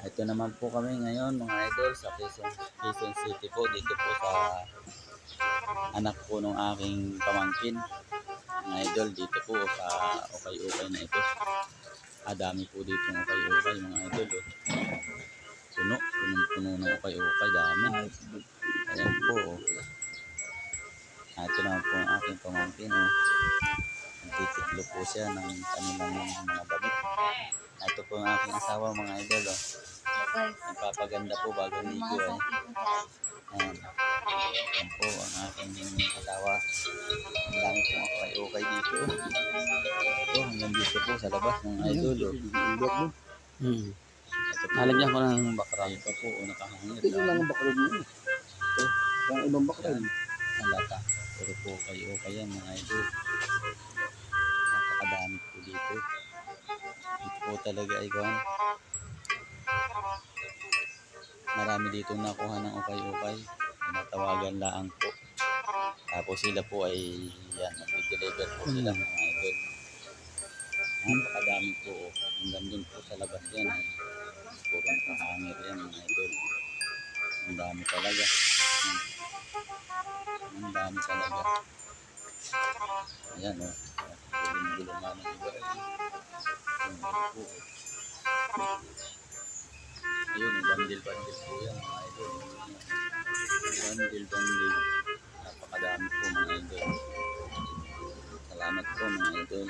Ito naman po kami ngayon mga idol sa Quezon, Quezon City po dito po sa anak po ng aking pamangkin. Mga idol dito po sa ukay-ukay na ito. Ah, dami po dito ng ukay-ukay mga idol. Oh. Puno, punong-puno ng ukay-ukay, dami. Ayan po. Oh. Ah, ito naman po ang aking pamangkin. Oh. Nagtitiklo po siya ng kanilang mga damit. Ah, Ito po ang aking asawa mga idol. Oh. guys. Nagpapaganda po bago Yung ligo. mga Eh. dyan. Ayan. Ayan po ang aking asawa. Ang dami pong ukay-ukay dito. Ito, hanggang dito po sa labas ng idol. Oh. Hmm. Po, Nalagyan ko ng background. ito po, oh, nakahangit. Ito lang ang background mo. Ito, Ang ibang background. halata. Puro po ukay-ukay yan mga idol. Po talaga ay kwan. Marami dito nakuha ng ukay-ukay. Tinatawagan laang po. Tapos sila po ay yan, mag-deliver po sila mga idol. Napakadami po. oh. Hanggang dun po sa labas yan. Ay, puro nakahangir yan mga idol. Ang dami talaga. Hmm. Ang dami talaga. Ayan o. Oh. Gulong-gulong nga ng iba. Ayun, bandil-bandil po yan mga idol. Bandil-bandil. Napakadami po mga idol. Salamat po mga idol.